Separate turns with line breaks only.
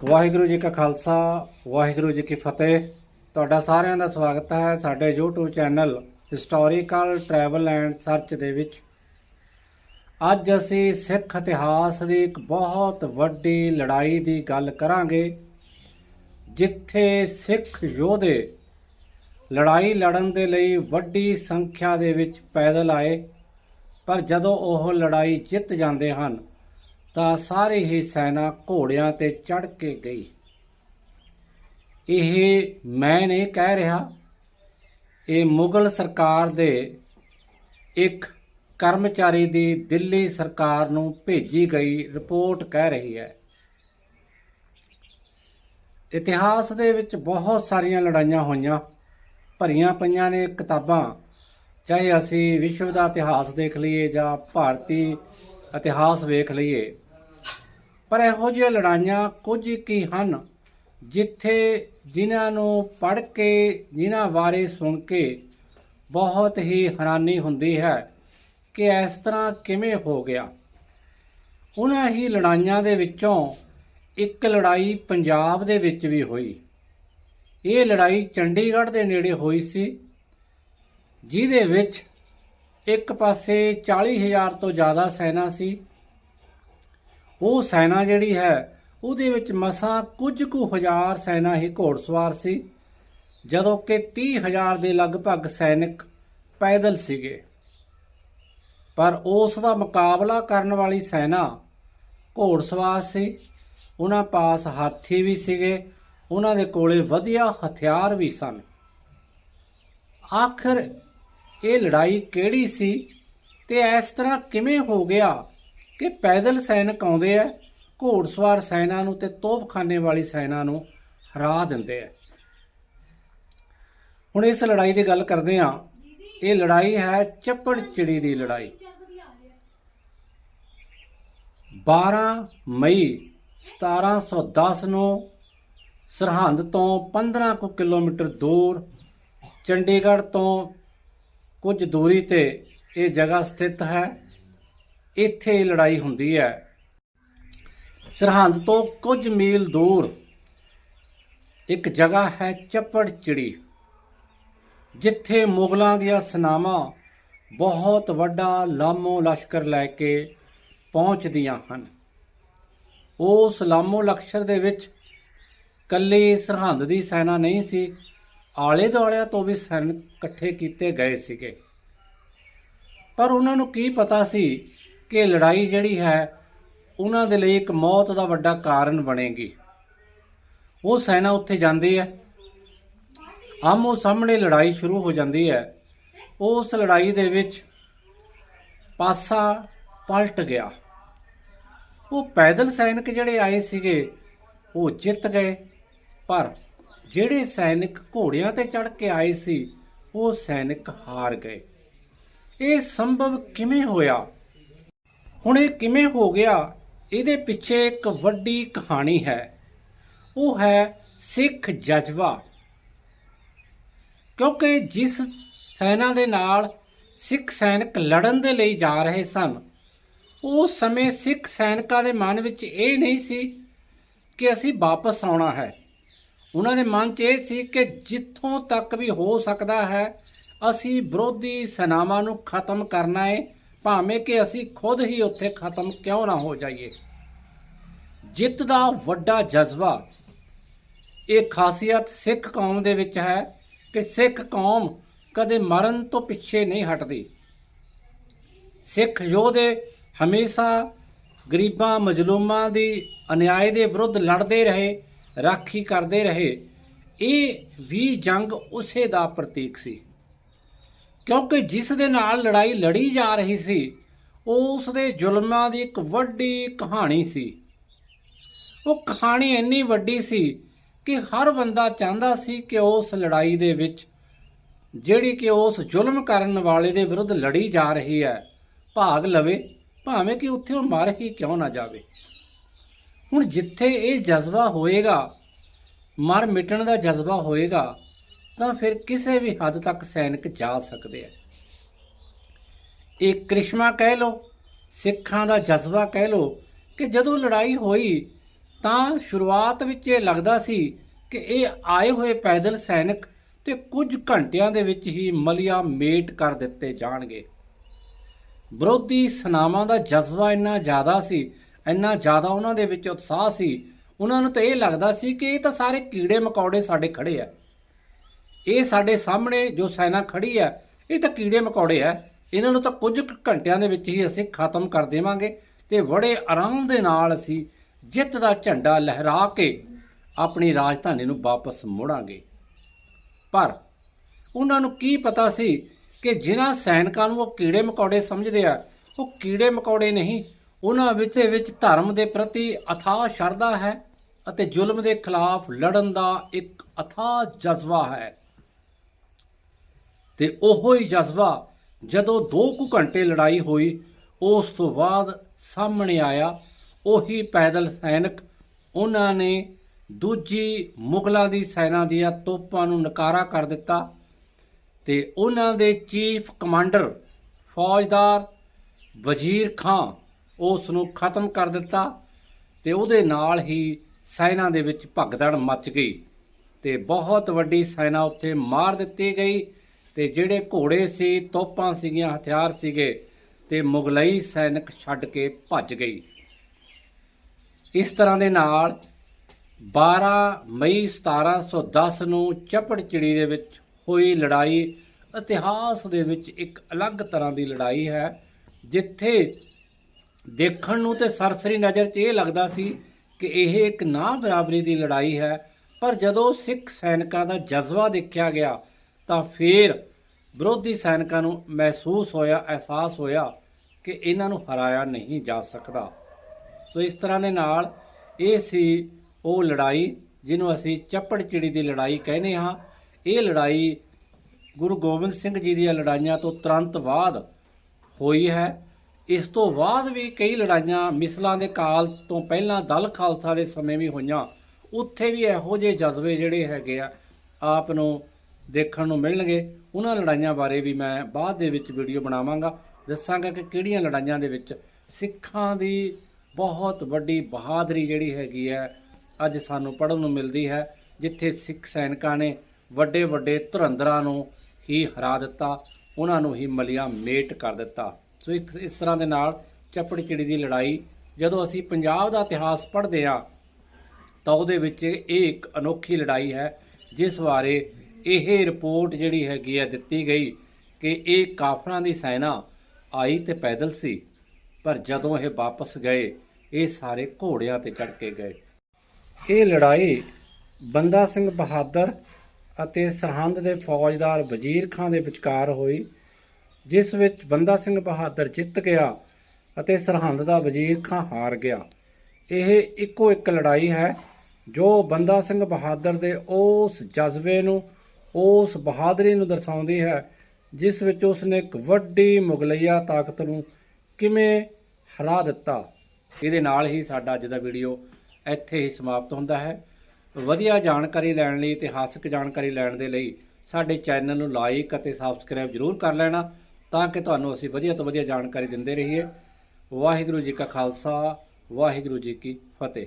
ਵਾਹਿਗੁਰੂ ਜੀ ਕਾ ਖਾਲਸਾ, ਵਾਹਿਗੁਰੂ ਜੀ ਕੀ ਫਤਿਹ। ਤੁਹਾਡਾ ਸਾਰਿਆਂ ਦਾ ਸਵਾਗਤ ਹੈ ਸਾਡੇ YouTube channel historical travel and search ਦੇ ਵਿੱਚ। ਅੱਜ ਅਸੀਂ ਸਿੱਖ ਇਤਿਹਾਸ ਦੀ ਇੱਕ ਬਹੁਤ ਵੱਡੀ ਲੜਾਈ ਦੀ ਗੱਲ ਕਰਾਂਗੇ, ਜਿੱਥੇ ਸਿੱਖ ਯੋਧੇ ਲੜਾਈ ਲੜਨ ਦੇ ਲਈ ਵੱਡੀ ਸੰਖਿਆ ਦੇ ਵਿੱਚ ਪੈਦਲ ਆਏ, ਪਰ ਜਦੋਂ ਉਹ ਲੜਾਈ ਜਿੱਤ ਜਾਂਦੇ ਹਨ ਤਾਂ ਸਾਰੀ ਹੀ ਸੈਨਾ ਘੋੜਿਆਂ ਤੇ ਚੜ੍ਹ ਕੇ ਗਈ। ਇਹ ਮੈਂ ਨਹੀਂ ਕਹਿ ਰਿਹਾ, ਇਹ ਮੁਗਲ ਸਰਕਾਰ ਦੇ ਇੱਕ ਕਰਮਚਾਰੀ ਦੀ ਦਿੱਲੀ ਸਰਕਾਰ ਨੂੰ ਭੇਜੀ ਗਈ ਰਿਪੋਰਟ ਕਹਿ ਰਹੀ ਹੈ। ਇਤਿਹਾਸ ਦੇ ਵਿੱਚ ਬਹੁਤ ਸਾਰੀਆਂ ਲੜਾਈਆਂ ਹੋਈਆਂ, ਭਰੀਆਂ ਪਈਆਂ ਨੇ ਕਿਤਾਬਾਂ, ਚਾਹੇ ਅਸੀਂ ਵਿਸ਼ਵ ਦਾ ਇਤਿਹਾਸ ਦੇਖ ਲਈਏ ਜਾਂ ਭਾਰਤੀ ਇਤਿਹਾਸ ਵੇਖ ਲਈਏ। ਪਰ ਇਹੋ ਜਿਹੀਆਂ ਲੜਾਈਆਂ ਕੁਝ ਕੀ ਹਨ ਜਿੱਥੇ ਜਿਨ੍ਹਾਂ ਨੂੰ ਪੜ੍ਹ ਕੇ, ਜਿਨ੍ਹਾਂ ਬਾਰੇ ਸੁਣ ਕੇ ਬਹੁਤ ਹੀ ਹੈਰਾਨੀ ਹੁੰਦੀ ਹੈ ਕਿ ਇਸ ਤਰ੍ਹਾਂ ਕਿਵੇਂ ਹੋ ਗਿਆ। ਉਹਨਾਂ ਹੀ ਲੜਾਈਆਂ ਦੇ ਵਿੱਚੋਂ ਇੱਕ ਲੜਾਈ ਪੰਜਾਬ ਦੇ ਵਿੱਚ ਵੀ ਹੋਈ। ਇਹ ਲੜਾਈ ਚੰਡੀਗੜ੍ਹ ਦੇ ਨੇੜੇ ਹੋਈ ਸੀ, ਜਿਹਦੇ ਵਿੱਚ ਇੱਕ ਪਾਸੇ 40000 ਤੋਂ ਜ਼ਿਆਦਾ ਸੈਨਾ ਸੀ। ਉਹ ਸੈਨਾ ਜਿਹੜੀ ਹੈ, ਉਹਦੇ ਵਿੱਚ ਮਸਾਂ ਕੁਝ ਕੁ ਹਜ਼ਾਰ ਸੈਨਾ ਹੀ ਘੋੜਸਵਾਰ ਸੀ, ਜਦੋਂ ਕਿ 30000 ਦੇ ਲਗਭਗ ਸੈਨਿਕ ਪੈਦਲ ਸੀਗੇ। ਪਰ ਉਸ ਦਾ ਮੁਕਾਬਲਾ ਕਰਨ ਵਾਲੀ ਸੈਨਾ ਘੋੜਸਵਾਰ ਸੀ, ਉਹਨਾਂ ਪਾਸ ਹਾਥੀ ਵੀ ਸੀਗੇ, ਉਹਨਾਂ ਦੇ ਕੋਲੇ ਵਧੀਆ ਹਥਿਆਰ ਵੀ ਸਨ। ਆਖਰ ਇਹ ਲੜਾਈ ਕਿਹੜੀ ਸੀ ਤੇ ਇਸ ਤਰ੍ਹਾਂ ਕਿਵੇਂ ਹੋ ਗਿਆ ਕਿ ਪੈਦਲ ਸੈਨਿਕ ਆਉਂਦੇ ਆ, ਘੋੜਸਵਾਰ ਸੈਨਾ ਨੂੰ ਤੇ ਤੋਪਖਾਨੇ ਵਾਲੀ ਸੈਨਾ ਨੂੰ ਹਰਾ ਦਿੰਦੇ ਆ। ਹੁਣ ਇਸ ਲੜਾਈ ਦੀ ਗੱਲ ਕਰਦੇ ਆ ਇਹ ਲੜਾਈ ਹੈ ਚੱਪੜ ਚਿੜੀ ਦੀ ਲੜਾਈ। 12 ਮਈ 1710 ਨੂੰ ਸਰਹੰਦ ਤੋਂ 15 ਕੁ ਕਿਲੋਮੀਟਰ ਦੂਰ, ਚੰਡੀਗੜ੍ਹ ਤੋਂ ਕੁਝ ਦੂਰੀ ਤੇ ਇਹ ਜਗ੍ਹਾ ਸਥਿਤ ਹੈ। ਇੱਥੇ ਇਹ ਲੜਾਈ ਹੁੰਦੀ ਹੈ। ਸਰਹੰਦ ਤੋਂ ਕੁਝ ਮੀਲ ਦੂਰ ਇੱਕ ਜਗ੍ਹਾ ਹੈ ਚੱਪੜਚਿੜੀ ਜਿੱਥੇ ਮੁਗਲਾਂ ਦੀਆਂ ਸਨਾਵਾਂ ਬਹੁਤ ਵੱਡਾ ਲਾਮੋ ਲਸ਼ਕਰ ਲੈ ਕੇ ਪਹੁੰਚਦੀਆਂ ਹਨ। ਉਸ ਲਾਮੋ ਲਸ਼ਕਰ ਦੇ ਵਿੱਚ ਕੱਲੀ ਸਰਹੰਦ ਦੀ ਸੈਨਾ ਨਹੀਂ ਸੀ ਆਲੇ ਦੁਆਲਿਆਂ ਤੋਂ ਵੀ ਸੈਨਿਕ ਇਕੱਠੇ ਕੀਤੇ ਗਏ ਸੀਗੇ। ਪਰ ਉਹਨਾਂ ਨੂੰ ਕੀ ਪਤਾ ਸੀ ਕਿ ਲੜਾਈ ਜਿਹੜੀ ਹੈ, ਉਹਨਾਂ ਦੇ ਲਈ ਇੱਕ ਮੌਤ ਦਾ ਵੱਡਾ ਕਾਰਨ ਬਣੇਗੀ। ਉਹ ਸੈਨਾ ਉੱਥੇ ਜਾਂਦੀ ਹੈ। ਆਮੋ ਸਾਹਮਣੇ ਲੜਾਈ ਸ਼ੁਰੂ ਹੋ ਜਾਂਦੀ ਹੈ। ਉਸ ਲੜਾਈ ਦੇ ਵਿੱਚ ਪਾਸਾ ਪਲਟ ਗਿਆ। ਉਹ ਪੈਦਲ ਸੈਨਿਕ ਜਿਹੜੇ ਆਏ ਸੀਗੇ, ਉਹ ਜਿੱਤ ਗਏ। ਪਰ ਜਿਹੜੇ ਸੈਨਿਕ ਘੋੜਿਆਂ ਤੇ ਚੜ੍ਹ ਕੇ ਆਏ ਸੀ, ਉਹ ਸੈਨਿਕ ਹਾਰ ਗਏ। ਇਹ ਸੰਭਵ ਕਿਵੇਂ ਹੋਇਆ? ਹੁਣ ਇਹ ਕਿਵੇਂ ਹੋ ਗਿਆ? ਇਹਦੇ ਪਿੱਛੇ ਇੱਕ ਵੱਡੀ ਕਹਾਣੀ ਹੈ। ਉਹ ਹੈ ਸਿੱਖ ਜਜ਼ਬਾ। ਕਿਉਂਕਿ ਜਿਸ ਸੈਨਾ ਦੇ ਨਾਲ ਸਿੱਖ ਸੈਨਿਕ ਲੜਨ ਦੇ ਲਈ ਜਾ ਰਹੇ ਸਨ ਉਸ ਸਮੇਂ ਸਿੱਖ ਸੈਨਿਕਾਂ ਦੇ ਮਨ ਵਿੱਚ ਇਹ ਨਹੀਂ ਸੀ ਕਿ ਅਸੀਂ ਵਾਪਸ ਆਉਣਾ ਹੈ। ਉਹਨਾਂ ਦੇ ਮਨ 'ਚ ਇਹ ਸੀ ਕਿ ਜਿੱਥੋਂ ਤੱਕ ਵੀ ਹੋ ਸਕਦਾ ਹੈ, ਅਸੀਂ ਵਿਰੋਧੀ ਸੈਨਾਵਾਂ ਨੂੰ ਖਤਮ ਕਰਨਾ ਹੈ ਭਾਵੇਂ ਕਿ ਅਸੀਂ ਖੁਦ ਹੀ ਉੱਥੇ ਖਤਮ ਕਿਉਂ ਨਾ ਹੋ ਜਾਈਏ। ਜਿੱਤ ਦਾ ਵੱਡਾ ਜਜ਼ਬਾ ਇਹ ਖਾਸੀਅਤ ਸਿੱਖ ਕੌਮ ਦੇ ਵਿੱਚ ਹੈ ਕਿ ਸਿੱਖ ਕੌਮ ਕਦੇ ਮਰਨ ਤੋਂ ਪਿੱਛੇ ਨਹੀਂ ਹਟਦੀ। ਸਿੱਖ ਯੋਧੇ ਹਮੇਸ਼ਾ ਗਰੀਬਾਂ ਮਜਲੂਮਾਂ ਦੀ ਅਨਿਆਏ ਦੇ ਵਿਰੁੱਧ ਲੜਦੇ ਰਹੇ ਰਾਖੀ ਕਰਦੇ ਰਹੇ। ਇਹ ਵੀ ਜੰਗ ਉਸੇ ਦਾ ਪ੍ਰਤੀਕ ਸੀ। ਕਿਉਂਕਿ ਜਿਸ ਦੇ ਨਾਲ ਲੜਾਈ ਲੜੀ ਜਾ ਰਹੀ ਸੀ ਉਸ ਦੇ ਜ਼ੁਲਮਾਂ ਦੀ ਇੱਕ ਵੱਡੀ ਕਹਾਣੀ ਸੀ। ਉਹ ਕਹਾਣੀ ਇੰਨੀ ਵੱਡੀ ਸੀ ਕਿ ਹਰ ਬੰਦਾ ਚਾਹੁੰਦਾ ਸੀ ਕਿ ਉਸ ਲੜਾਈ ਦੇ ਵਿੱਚ ਜਿਹੜੀ ਕਿ ਉਸ ਜ਼ੁਲਮ ਕਰਨ ਵਾਲੇ ਦੇ ਵਿਰੁੱਧ ਲੜੀ ਜਾ ਰਹੀ ਹੈ, ਭਾਗ ਲਵੇ, ਭਾਵੇਂ ਕਿ ਉੱਥੇ ਉਹ ਮਰ ਹੀ ਕਿਉਂ ਨਾ ਜਾਵੇ। ਹੁਣ ਜਿੱਥੇ ਇਹ ਜਜ਼ਬਾ ਹੋਏਗਾ, ਮਰ ਮਿਟਣ ਦਾ ਜਜ਼ਬਾ ਹੋਏਗਾ, ਤਾਂ ਫਿਰ ਕਿਸੇ ਵੀ ਹੱਦ ਤੱਕ ਸੈਨਿਕ ਜਾ ਸਕਦੇ ਆ। ਇਹ ਕ੍ਰਿਸ਼ਮਾ ਕਹਿ ਲੋ ਸਿੱਖਾਂ ਦਾ ਜਜ਼ਬਾ ਕਹਿ ਲੋ ਕਿ ਜਦੋਂ ਲੜਾਈ ਹੋਈ, ਤਾਂ ਸ਼ੁਰੂਆਤ ਵਿੱਚ ਇਹ ਲੱਗਦਾ ਸੀ ਕਿ ਇਹ ਆਏ ਹੋਏ ਪੈਦਲ ਸੈਨਿਕ ਤੇ ਕੁਝ ਘੰਟਿਆਂ ਦੇ ਵਿੱਚ ਹੀ ਮਲਿਆ ਮੇਟ ਕਰ ਦਿੱਤੇ ਜਾਣਗੇ। ਵਿਰੋਧੀ ਸਨਾਮਾਂ ਦਾ ਜਜ਼ਬਾ ਇੰਨਾ ਜ਼ਿਆਦਾ ਸੀ ਇੰਨਾ ਜ਼ਿਆਦਾ ਉਹਨਾਂ ਦੇ ਵਿੱਚ ਉਤਸ਼ਾਹ ਸੀ। ਉਹਨਾਂ ਨੂੰ ਤਾਂ ਇਹ ਲੱਗਦਾ ਸੀ ਕਿ ਇਹ ਤਾਂ ਸਾਰੇ ਕੀੜੇ ਮਕੌੜੇ ਸਾਡੇ ਖੜੇ ਆ। ਇਹ ਸਾਡੇ ਸਾਹਮਣੇ ਜੋ ਸੈਨਾ ਖੜੀ ਹੈ ਇਹ ਤਾਂ ਕੀੜੇ ਮਕੌੜੇ ਆ। ਇਹਨਾਂ ਨੂੰ ਤਾਂ ਕੁਝ ਕੁ ਘੰਟਿਆਂ ਦੇ ਵਿੱਚ ਹੀ ਅਸੀਂ ਖਤਮ ਕਰ ਦੇਵਾਂਗੇ ਤੇ ਬੜੇ ਆਰਾਮ ਦੇ ਨਾਲ ਅਸੀਂ ਜਿੱਤ ਦਾ ਝੰਡਾ ਲਹਿਰਾ ਕੇ ਆਪਣੀ ਰਾਜਧਾਨੀ ਨੂੰ ਵਾਪਸ ਮੁੜਾਂਗੇ। ਪਰ ਉਹਨਾਂ ਨੂੰ ਕੀ ਪਤਾ ਸੀ ਕਿ ਜਿਨ੍ਹਾਂ ਸੈਨਿਕਾਂ ਨੂੰ ਉਹ ਕੀੜੇ ਮਕੌੜੇ ਸਮਝਦੇ ਆ, ਉਹ ਕੀੜੇ ਮਕੌੜੇ ਨਹੀਂ ਉਹਨਾਂ ਵਿੱਚ ਵਿੱਚ ਧਰਮ ਦੇ ਪ੍ਰਤੀ ਅਥਾਹ ਸ਼ਰਧਾ ਹੈ ਅਤੇ ਜ਼ੁਲਮ ਦੇ ਖਿਲਾਫ ਲੜਨ ਦਾ ਇੱਕ ਅਥਾਹ ਜਜ਼ਬਾ ਹੈ। ਤੇ ਉਹੋ ਹੀ ਜਜ਼ਬਾ ਜਦੋਂ 2 ਕੁ ਘੰਟੇ ਲੜਾਈ ਹੋਈ, ਉਸ ਤੋਂ ਬਾਅਦ ਸਾਹਮਣੇ ਆਇਆ ਉਹੀ ਪੈਦਲ ਸੈਨਿਕ। ਉਹਨਾਂ ਨੇ ਦੂਜੀ ਮੁਗਲਾਂ ਦੀ ਸੈਨਾ ਦੀਆਂ ਤੋਪਾਂ ਨੂੰ ਨਕਾਰਾ ਕਰ ਦਿੱਤਾ ਤੇ ਉਹਨਾਂ ਦੇ ਚੀਫ ਕਮਾਂਡਰ, ਫੌਜਦਾਰ ਵਜ਼ੀਰ ਖਾਂ ਉਸ ਨੂੰ ਖਤਮ ਕਰ ਦਿੱਤਾ ਤੇ ਉਹਦੇ ਨਾਲ ਹੀ ਸੈਨਾ ਦੇ ਵਿੱਚ ਭਗਦੜ ਮਚ ਗਈ ਤੇ ਬਹੁਤ ਵੱਡੀ ਸੈਨਾ ਉੱਥੇ ਮਾਰ ਦਿੱਤੀ ਗਈ ਤੇ ਜਿਹੜੇ ਘੋੜੇ ਸੀ, ਤੋਪਾਂ ਸੀਗੀਆਂ, ਹਥਿਆਰ ਸੀਗੇ ਤੇ ਮੁਗਲਈ ਸੈਨਿਕ ਛੱਡ ਕੇ ਭੱਜ ਗਈ। ਇਸ ਤਰ੍ਹਾਂ ਦੇ ਨਾਲ 12 ਮਈ 1710 ਨੂੰ ਚਪੜਚਿੜੀ ਦੇ ਵਿੱਚ ਹੋਈ ਲੜਾਈ, ਇਤਿਹਾਸ ਦੇ ਵਿੱਚ ਇੱਕ ਅਲੱਗ ਤਰ੍ਹਾਂ ਦੀ ਲੜਾਈ ਹੈ, ਜਿੱਥੇ ਦੇਖਣ ਨੂੰ ਤੇ ਸਰਸਰੀ ਨਜ਼ਰ 'ਚ ਇਹ ਲੱਗਦਾ ਸੀ ਕਿ ਇਹ ਇੱਕ ਨਾ ਬਰਾਬਰੀ ਦੀ ਲੜਾਈ ਹੈ, ਪਰ ਜਦੋਂ ਸਿੱਖ ਸੈਨਿਕਾਂ ਦਾ ਜਜ਼ਬਾ ਦੇਖਿਆ ਗਿਆ, ਤਾਂ ਫਿਰ ਵਿਰੋਧੀ ਸੈਨਿਕਾਂ ਨੂੰ ਮਹਿਸੂਸ ਹੋਇਆ, ਅਹਿਸਾਸ ਹੋਇਆ ਕਿ ਇਹਨਾਂ ਨੂੰ ਹਰਾਇਆ ਨਹੀਂ ਜਾ ਸਕਦਾ। ਸੋ ਇਸ ਤਰ੍ਹਾਂ ਦੇ ਨਾਲ ਇਹ ਸੀ ਉਹ ਲੜਾਈ ਜਿਹਨੂੰ ਅਸੀਂ ਚੱਪੜ ਚਿੜੀ ਦੀ ਲੜਾਈ ਕਹਿੰਦੇ ਹਾਂ। ਇਹ ਲੜਾਈ ਗੁਰੂ ਗੋਬਿੰਦ ਸਿੰਘ ਜੀ ਦੀਆਂ ਲੜਾਈਆਂ ਤੋਂ ਤੁਰੰਤ ਬਾਅਦ ਹੋਈ ਹੈ। ਇਸ ਤੋਂ ਬਾਅਦ ਵੀ ਕਈ ਲੜਾਈਆਂ ਮਿਸਲਾਂ ਦੇ ਕਾਲ ਤੋਂ ਪਹਿਲਾਂ ਦਲ ਖਾਲਸਾ ਦੇ ਸਮੇਂ ਵੀ ਹੋਈਆਂ। ਉੱਥੇ ਵੀ ਇਹੋ ਜਿਹੇ ਜਜ਼ਬੇ ਜਿਹੜੇ ਹੈਗੇ ਆ, ਆਪ ਨੂੰ ਦੇਖਣ ਨੂੰ ਮਿਲਣਗੇ। ਉਹਨਾਂ ਲੜਾਈਆਂ ਬਾਰੇ ਵੀ ਮੈਂ ਬਾਅਦ ਦੇ ਵਿੱਚ ਵੀਡੀਓ ਬਣਾਵਾਂਗਾ। ਦੱਸਾਂਗਾ ਕਿ ਕਿਹੜੀਆਂ ਲੜਾਈਆਂ ਦੇ ਵਿੱਚ ਸਿੱਖਾਂ ਦੀ ਬਹੁਤ ਵੱਡੀ ਬਹਾਦਰੀ ਜਿਹੜੀ ਹੈਗੀ ਹੈ, ਅੱਜ ਸਾਨੂੰ ਪੜ੍ਹਨ ਨੂੰ ਮਿਲਦੀ ਹੈ, ਜਿੱਥੇ ਸਿੱਖ ਸੈਨਿਕਾਂ ਨੇ ਵੱਡੇ ਵੱਡੇ ਧੁਰੰਦਰਾਂ ਨੂੰ ਹੀ ਹਰਾ ਦਿੱਤਾ, ਉਹਨਾਂ ਨੂੰ ਹੀ ਮਲਿਆ ਮੇਟ ਕਰ ਦਿੱਤਾ। ਸੋ ਇੱਕ ਇਸ ਤਰ੍ਹਾਂ ਦੇ ਨਾਲ ਚੱਪੜਚਿੜੀ ਦੀ ਲੜਾਈ, ਜਦੋਂ ਅਸੀਂ ਪੰਜਾਬ ਦਾ ਇਤਿਹਾਸ ਪੜ੍ਹਦੇ ਹਾਂ, ਤਾਂ ਉਹਦੇ ਵਿੱਚ ਇਹ ਇੱਕ ਅਨੋਖੀ ਲੜਾਈ ਹੈ, ਜਿਸ ਬਾਰੇ ਇਹ ਰਿਪੋਰਟ ਜਿਹੜੀ ਹੈਗੀ ਹੈ ਦਿੱਤੀ ਗਈ ਕਿ ਇਹ ਕਾਫਰਾਂ ਦੀ ਸੈਨਾ ਆਈ ਤੇ ਪੈਦਲ ਸੀ, ਪਰ ਜਦੋਂ ਇਹ ਵਾਪਸ ਗਏ, ਇਹ ਸਾਰੇ ਘੋੜਿਆਂ ਤੇ ਚੜ ਕੇ ਗਏ। ਇਹ ਲੜਾਈ ਬੰਦਾ ਸਿੰਘ ਬਹਾਦਰ ਅਤੇ ਸਰਹੰਦ ਦੇ ਫੌਜਦਾਰ ਵਜ਼ੀਰ ਖਾਂ ਦੇ ਵਿਚਕਾਰ ਹੋਈ। ਜਿਸ ਵਿੱਚ ਬੰਦਾ ਸਿੰਘ ਬਹਾਦਰ ਜਿੱਤ ਗਿਆ ਅਤੇ ਸਰਹੰਦ ਦਾ ਵਜ਼ੀਰ ਖਾਂ ਹਾਰ ਗਿਆ। ਇਹ ਇੱਕੋ ਇੱਕ ਲੜਾਈ ਹੈ ਜੋ ਬੰਦਾ ਸਿੰਘ ਬਹਾਦਰ ਦੇ ਉਸ ਜਜ਼ਬੇ ਨੂੰ, ਉਸ ਬਹਾਦਰੀ ਨੂੰ ਦਰਸਾਉਂਦੀ ਹੈ, ਜਿਸ ਵਿੱਚ ਉਸ ਨੇ ਇੱਕ ਵੱਡੀ ਮੁਗਲਈਆ ਤਾਕਤ ਨੂੰ ਕਿਵੇਂ ਹਰਾ ਦਿੱਤਾ। ਇਹਦੇ ਨਾਲ ਹੀ ਸਾਡਾ ਅੱਜ ਦਾ ਵੀਡੀਓ ਇੱਥੇ ਹੀ ਸਮਾਪਤ ਹੁੰਦਾ ਹੈ। ਵਧੀਆ ਜਾਣਕਾਰੀ ਲੈਣ ਲਈ, ਇਤਿਹਾਸਕ ਜਾਣਕਾਰੀ ਲੈਣ ਦੇ ਲਈ ਸਾਡੇ ਚੈਨਲ ਨੂੰ ਲਾਈਕ ਅਤੇ ਸਬਸਕ੍ਰਾਈਬ ਜਰੂਰ ਕਰ ਲੈਣਾ। ਤਾਂ ਕਿ ਤੁਹਾਨੂੰ ਅਸੀਂ ਵਧੀਆ ਤੋਂ ਵਧੀਆ ਜਾਣਕਾਰੀ ਦਿੰਦੇ ਰਹੀਏ। ਵਾਹਿਗੁਰੂ ਜੀ ਕਾ ਖਾਲਸਾ, ਵਾਹਿਗੁਰੂ ਜੀ ਕੀ ਫਤਿਹ।